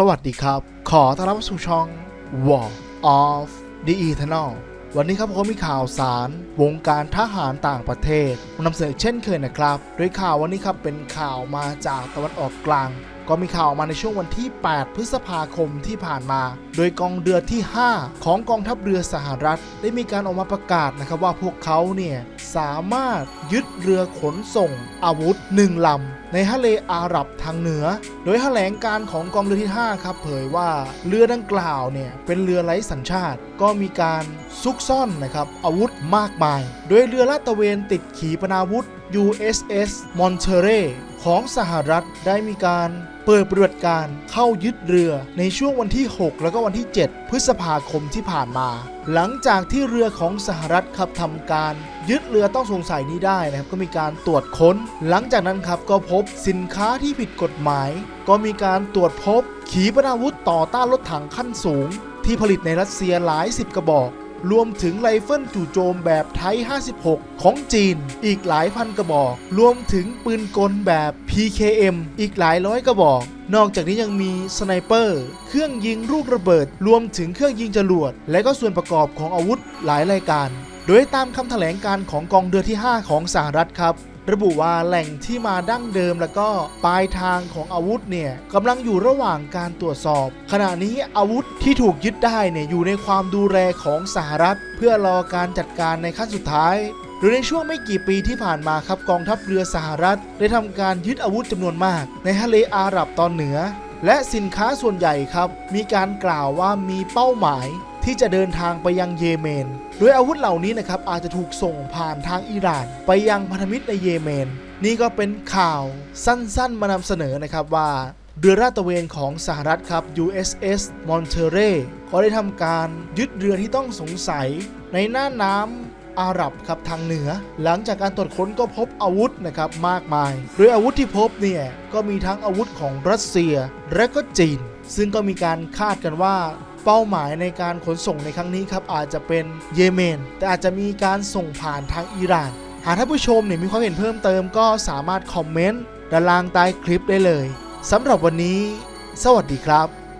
สวัสดีครับ ขอต้อนรับสู่ช่อง War of the Eternal วันนี้ครับผมมีข่าวสารวงการทหารต่างประเทศนำเสนอเช่นเคยนะครับ โดยข่าววันนี้ครับเป็นข่าวมาจากตะวันออกกลาง ก็มีข่าวออกมาในช่วงวันที่ 8 พฤษภาคมที่ผ่านมา โดยกองเรือที่ 5 ของกองทัพเรือสหรัฐ ได้มีการออกมาประกาศนะครับว่าพวกเขาเนี่ย สามารถยึดเรือขนส่งอาวุธหนึ่งลำในทะเลอาหรับทางเหนือ โดยแถลงการของกองเรือที่ 5 ครับ เผยว่าเรือดังกล่าวเนี่ยเป็นเรือไร้สัญชาติ ก็มีการซุกซ่อนนะครับอาวุธมากมาย โดยเรือลาดตระเวนติดขีปนาวุธ USS Monterey ของสหรัฐได้มีการเปิดปฏิบัติการเข้ายึดเรือในช่วงวันที่ 6 แล้วก็วันที่ 7 พฤษภาคมที่ผ่านมา หลังจากที่เรือของสหรัฐครับทำการยึดเรือต้องสงสัยนี้ได้นะครับ ก็มีการตรวจค้น หลังจากนั้นครับก็พบสินค้าที่ผิดกฎหมาย ก็มีการตรวจพบขีปนาวุธต่อต้านรถถังขั้นสูง ที่ผลิตในรัสเซียหลายสิบกระบอก รวมถึงไรเฟิลจู่โจมแบบไทย 56 ของจีน อีกหลายพันกระบอก รวมถึงปืนกลแบบ PKM อีกหลายร้อยกระบอก นอกจากนี้ยังมีสไนเปอร์ เครื่องยิงลูกระเบิด รวมถึงเครื่องยิงจรวด และก็ส่วนประกอบของอาวุธหลายรายการ โดยตามคำแถลงการของกองเรือที่ 5 ของสหรัฐครับ ระบุว่าแหล่งที่มาดั้งเดิมแล้วก็ปลายทางของอาวุธเนี่ยกำลังอยู่ระหว่างการตรวจสอบ ขณะนี้อาวุธที่ถูกยึดได้เนี่ยอยู่ในความดูแลของสหรัฐ เพื่อรอการจัดการในขั้นสุดท้ายโดยในช่วงไม่กี่ปีที่ผ่านมาครับกองทัพเรือสหรัฐ ได้ทำการยึดอาวุธจำนวนมาก ในทะเลอาหรับตอนเหนือ และสินค้าส่วนใหญ่ครับ มีการกล่าวว่ามีเป้าหมายที่จะเดินทางไปยังเยเมน โดยอาวุธเหล่านี้นะครับอาจจะถูกส่งผ่านทางอิหร่าน ไปยังพันธมิตรในเยเมน นี่ก็เป็นข่าวสั้นๆ มานำเสนอนะครับว่าเรือลาดตระเวนของสหรัฐครับ USS Monterey ก็ได้ทำการยึดเรือที่ต้องสงสัยในหน้าน้ำอาหรับครับทางเหนือ หลังจากการตรวจค้นก็พบอาวุธนะครับมากมาย โดยอาวุธที่พบเนี่ย ก็มีทั้งอาวุธของรัสเซียและก็จีน ซึ่งก็มีการคาดกันว่าเป้าหมายในการขนส่งในครั้งนี้ครับอาจจะเป็นเยเมน แต่อาจจะมีการส่งผ่านทางอิหร่าน หากท่านผู้ชมเนี่ยมีความเห็นเพิ่มเติมก็สามารถคอมเมนต์ด้านล่างใต้คลิปได้เลยสำหรับวันนี้ สวัสดีครับ